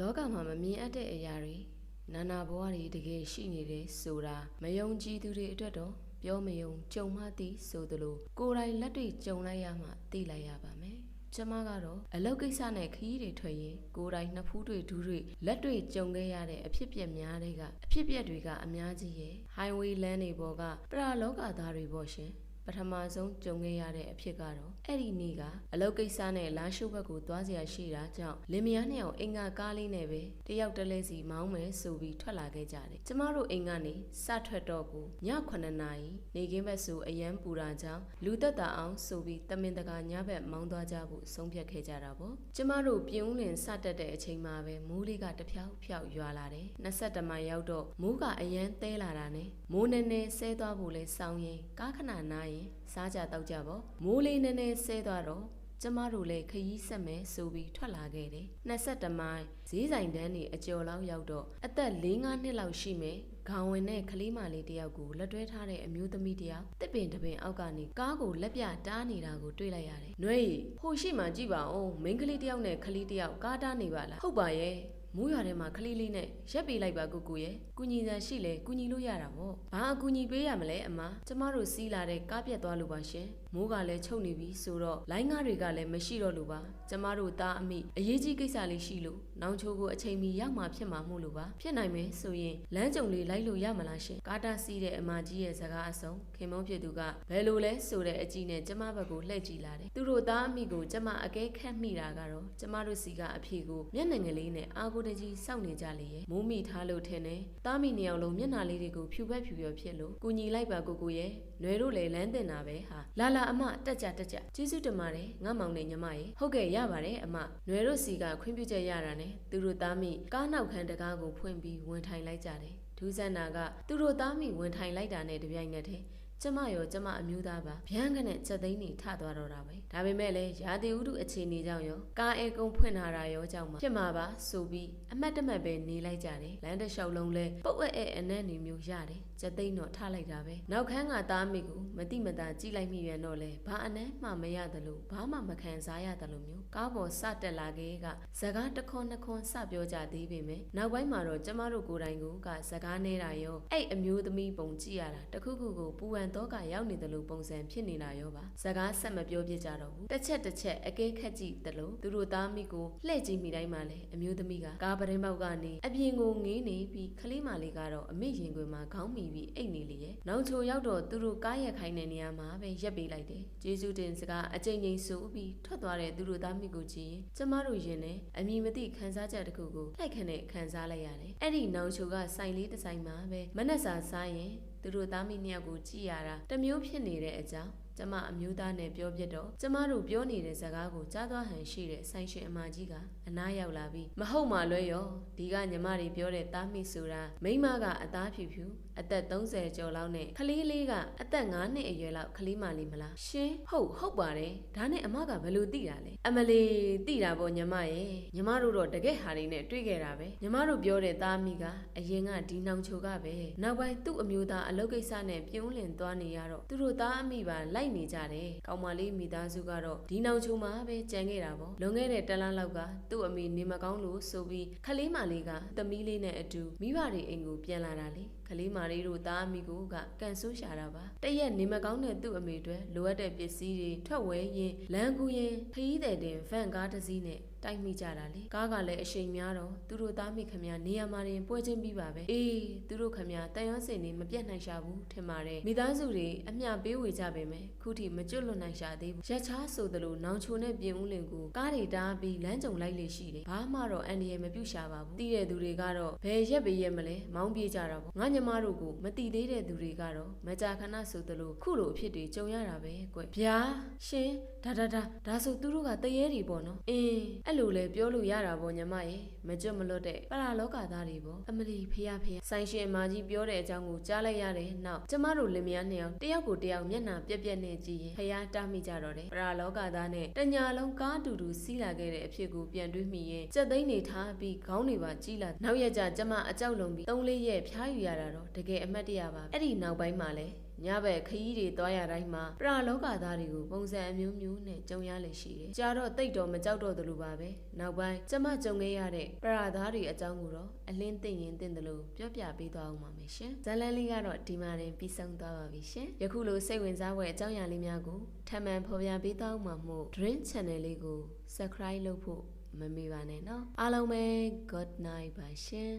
လောကမှာမမြင်အပ်တဲ့အရာတွေနာနာဘဝတွေတကယ်ရှိနေတယ်ဆိုတာမယုံကြည်သူတွေအတွက်တော့ပြောမယုံကြုံမှသိဆိုသလိုကိုယ်တိုင်လက်တွေ့ကြုံလိုက်ရမှသိလိုက်ရပါမယ်ကျမကတော့အလုပ်ကိစ္စနဲ့ခရီးတွေထွက်ရင်ကိုယ်တိုင်နှစ်ဖူးတွေဒူးတွေလက်တွေ့ကြုံခဲ့ရတဲ့အဖြစ်အပျက်များတွေကအဖြစ်အပျက်တွေကအများကြီးရဲ့ highway လမ်းတွေပေါ်ကပရာလောကသားတွေပေါ့ရှင် ပထမဆုံးကြုံခဲ့ရတဲ့အဖြစ်ကတော့အဲ့ဒီနေ့ကအလုပ်ကိစ္စနဲ့လမ်းရှုပ်ဘက်ကိုသွားเสียရှိတာကြောင့်လင်မယားနှစ်ယောက်အိမ်ကကားလေးနဲ့ပဲတယောက်တစ်လဲစီမောင်းမယ်ဆိုပြီးထွက်လာခဲ့ကြတယ်။ကျမတို့အိမ်ကနေစထွက်တော့ကိုည9နာရီနေကင်းဘက်ဆိုအရန်ပူတာကြောင့်လူသက်တာအောင်ဆိုပြီးတမင်တကာညဘက်မောင်းသွားကြဖို့ဆုံးဖြတ်ခဲ့ကြတာပေါ့။ကျမတို့ပြင်းဦးလင်စတက်တဲ့အချိန်မှာပဲမိုးလေးကတဖြောက်ဖြောက်ရွာလာတယ်။22မိုင်ရောက်တော့မိုးကအရန်သဲလာတာနဲ့မိုးနေနေဆဲသွားဖို့လဲစောင်းရင်ကားခဏနားရ င်စားကြတောက်ကြပေါ့မိုးလေးနည်းနည်းဆဲသွားတော့ကျမတို့လည်းခရီးဆက်မယ်ဆိုပြီးထွက်လာခဲ့တယ်22မိုင်ဈေးဆိုင်တန်းနေအကျော်လောက်ရောက်တော့အသက်4-5နှစ်လောက်ရှိမယ်ခေါင်းဝင်တဲ့ကလေးမလေးတယောက်ကိုလက်တွဲထားတဲ့အမျိုးသမီးတယောက်တစ်ပင်တစ်ပင်အောက်ကနေကားကိုလက်ပြတားနေတာကိုတွေ့လိုက်ရတယ်။နှွေးဟိုရှိမှကြည့်ပါဦးမိန်းကလေးတယောက်နဲ့ကလေးတယောက်ကားတားနေပါလား။ဟုတ်ပါရဲ့ မိုးရွာထဲမှာခလေးလေးနဲ့ရက်ပေးလိုက်ပါကိုကိုရဲ့ကုညီစံရှိလဲကုညီလို့ရတာပေါ့ဘာအကူညီပေးရမလဲအမကျမတို့စီးလာတဲ့ကားပြက်သွားလို့ပါရှင် မိုးကလည်းချုပ်နေပြီဆိုတော့လိုင်းကားတွေကလည်းမရှိတော့လို့ပါကျမတို့သားအမိအရေးကြီးကိစ္စလေးရှိလို့နောင်ချိုးကိုအချိန်မီရောက်မှဖြစ်မှာမို့လို့ပါဖြစ်နိုင်မယ်ဆိုရင်လမ်းကြုံလေးလိုက်လို့ရမလားရှင်ကားတာစီးတဲ့အမကြီးရဲ့စကားအဆုံးခင်မုန်းဖြစ်သူကဘယ်လိုလဲဆိုတဲ့အကြည့်နဲ့ကျမဘက်ကိုလှည့်ကြည့်လာတယ်သူတို့သားအမိကိုကျမအကဲခတ်မိတာကတော့ကျမတို့စီကအဖေကိုမျက်နှာငယ်လေးနဲ့အာကိုတကြီးစောင့်နေကြလေရဲ့မိုးမိထားလို့ထင်တယ်သားမိနှစ်ယောက်လုံးမျက်နှာလေးတွေကိုဖြူဘက်ဖြူရဖြစ်လို့ကူညီလိုက်ပါကိုကိုရဲ့လွယ်တို့လည်းလမ်းတင်တာပဲဟာလာလာအမတက်ကြတက်ကြကျေးဇူးတင်ပါတယ်ငါမောင်နဲ့ညီမရဲ့ဟုတ်ကဲ့ရပါတယ်အမလွယ်တို့စီကခွင့်ပြုချက်ရတာနဲ့သူတို့သားမိကားနောက်ခန်းတကားကိုဖွင့်ပြီးဝင်ထိုင်လိုက်ကြတယ်ဒူးဆန်နာကသူတို့သားမိဝင်ထိုင်လိုက်တာနဲ့တပြိုင်နက်တည်း ကျမရောကျမအမျိုးသားပါဗျမ်းကနဲ့ချက်သိန်းနေထသွားတော့တာပဲဒါပေမဲ့လည်းရာသီဥတုအခြေအနေကြောင့်ရောကားအဲကုန်းဖွင့်လာတာရောကြောင့်မှဖြစ်မှာပါဆိုပြီးအမတ်တမတ်ပဲနေလိုက်ကြတယ်လမ်းတစ်လျှောက်လုံးလဲပုတ်အဲအဲအနက်နေမျိုးရတယ်ချက်သိန်းတော့ထလိုက်တာပဲနောက်ခန်းကသားမိကိုမတိမတာကြည့်လိုက်မိပြန်တော့လဲဘာအနက်မှမရတယ်လို့ဘာမှမခံစားရတယ်လို့မျိုးကားပေါ်စတက်လာခဲ့ကဇကားတစ်ခွန်းနှစ်ခွန်းစပြောကြသေးပေမဲ့နောက်ပိုင်းမှာတော့ကျမတို့ကိုယ်တိုင်ကဇကားနေတာရောအဲ့အမျိုးသမီးပုံကြည့်ရတာတခုခုကိုပူဝံတော့ကရောက်နေတယ်လို့ပုံစံဖြစ်နေတာရောပါစကားဆက်မပြောပြကြတော့ဘူးတစ်ချက်တစ်ချက်အကဲခက်ကြည့်တယ်လို့သူတို့သားမိကိုလှည့်ကြည့်မိတိုင်းမှာလေအမျိုးသမီးကကားပရင်ပေါက်ကနေအပြင်ကိုငေးနေပြီးခလေးမလေးကတော့အမေရင်ခွင်မှာခေါင်းမိပြီးအိတ်နေလေရဲ့နောက်ချိုရောက်တော့သူတို့ကားရက်ခိုင်းတဲ့နေရာမှာပဲရက်ပေးလိုက်တယ်ဂျေစုတင်စကားအကြိမ်ကြိမ်ဆိုပြီးထွက်သွားတဲ့သူတို့သားမိကိုကြည့်ရင်ကျမတို့ရင်နဲ့အမိမသိခန်းစားချက်တစ်ခုကိုလိုက်ခနဲ့ခန်းစားလိုက်ရတယ်အဲ့ဒီနောက်ချိုကဆိုင်လေးတစ်ဆိုင်မှာပဲမနက်စာစားရင် သူတို့သားမိနှစ်ယောက်ကိုကြည့်ရတာတစ်မျိုးဖြစ်နေတဲ့အကြောင်း ကျမအမျိုးသားနဲ့ပြောပြတော့ကျမတို့ပြောနေတဲ့ဇာကားကိုကြားသွားဟန်ရှိတဲ့ဆိုင်ရှင်အမကြီးကအနားရောက်လာပြီးမဟုတ်မှလွဲရောဒီကညီမတွေပြောတဲ့သားမိဆိုတာမိမကအသားဖြူဖြူအသက်30ကျော်လောက်နဲ့ကလေးလေးကအသက်9နှစ်အရွယ်လောက်ကလေးမလေးမလားရှင်ဟုတ်ဟုတ်ပါတယ်ဒါနဲ့အမကဘယ်လိုသိတာလဲအမလီသိတာပေါ့ညီမရဲ့ညီမတို့တော့တကယ်ဟာတွေနဲ့တွေ့ခဲ့တာပဲညီမတို့ပြောတဲ့သားမိကအရင်ကဒီနောင်ချိုကပဲနောက်ပိုင်းသူ့အမျိုးသားအလုပ်ကိစ္စနဲ့ပြုံးလင်သွားနေရတော့သူတို့သားအမိပါလိုက်နေကြတယ်ကောင်မလေးမိသားစုကတော့ဒီနောင်ချိုမှာပဲကြံခဲ့တာပေါ့လွန်ခဲ့တဲ့တလန်းလောက်ကသူ့အမိနေမကောင်းလို့ဆိုပြီးခလေးမလေးကသမီးလေးနဲ့အတူမိဘတွေအိမ်ကိုပြန်လာတာလေခလေးမာလေးတို့သားအမိကိုကကန်ဆိုးရှာတာပါတရက်နေမကောင်းတဲ့သူ့အမေတွေလိုအပ်တဲ့ပစ္စည်းတွေထွက်ဝဲရင်လမ်းကူရင်ခရီးသည်တင်ဗန်ကားတစ်စီးနဲ့ တိုက်မိကြတာလေကားကလည်းအရှိန်များတော့သူတို့သားမိခမနေရာမှာတင်ပွဲချင်းပြီးပါပဲအေးသူတို့ခမတန်ရုံးစင်နေမပြတ်နိုင်ရှာဘူးထင်ပါတယ်မိသားစုတွေအမျှပေးဝေကြပေမဲ့ခုထိမကျွတ်လွတ်နိုင်ရှာသေးဘူးရက်ချားဆိုသလိုနောင်ချိုနဲ့ပြင်ဦးလင်ကိုကားတွေတားပြီးလမ်းကြုံလိုက်လေရှိတယ်ဘာမှတော့အန်ဒီရဲ့မပြုတ်ရှာပါဘူးတီးတဲ့သူတွေကတော့ဘယ်ရက်ပဲရက်မလဲမောင်းပြေးကြတာပေါ့ငါညီမတို့ကိုမတီသေးတဲ့သူတွေကတော့မကြာခဏဆိုသလိုခုလိုအဖြစ်တွေကြုံရတာပဲကွဗျာရှင်ဒါဒါဒါဒါဆိုသူတို့ကတရေတွေပေါ့နော်အင်းအဲ့လိုလဲပြောလို့ရတာပေါ့ညီမရဲ့မကြွမလွတ်တဲ့ပရာလောကသားတွေပေါ့အမလီဖေရဖေရဆိုင်ရှင်အမကြီးပြောတဲ့အကြောင်းကိုကြားလိုက်ရတယ်နောက်ကျမတို့လင်မယားနှစ်ယောက်တယောက်ကိုတယောက်မျက်နှာပြက်ပြက်နဲ့ကြည့်ရင်ဖះတားမိကြတော့တယ်ပရာလောကသားနဲ့တညာလုံးကားတူတူစီးလာခဲ့တဲ့အဖြစ်ကိုပြန်တွေးမိရင်စက်သိန်းနေထားပြီးခေါင်းတွေပါကြီးလာနောက်ရက်ကျကျမအကြောက်လုံးပြီးသုံးလေးရက်ဖျားယူရတာတော့တကယ်အမတ်တရပါအဲ့ဒီနောက်ပိုင်းမှာလဲ ညဘက်ခရီးတွေသွားရတိုင်းမှာပရာလောကသားတွေကိုပုံစံအမျိုးမျိုးနဲ့ကြုံရလေရှိတယ်။ကြာတော့တိတ်တော်မကြောက်တော့သလိုပါပဲ။နောက်ပိုင်းကျမကြုံခဲ့ရတဲ့ပရာသားတွေအကြောင်းကိုတော့အလင်းသိရင်သိတယ်လို့ပြောပြပေးသွားအောင်ပါမယ်ရှင်။ဇာလန်လေးကတော့ဒီမှာတင်ပြီးဆုံးသွားပါပြီရှင်။ယခုလိုစိတ်ဝင်စားဖွယ်အကြောင်းအရာလေးများကိုထပ်မံဖော်ပြပေးသွားမှာမို့ Dream Channel လေးကို Subscribe လုပ်ဖို့မမေ့ပါနဲ့နော်အားလုံးပဲ good night ပါရှင်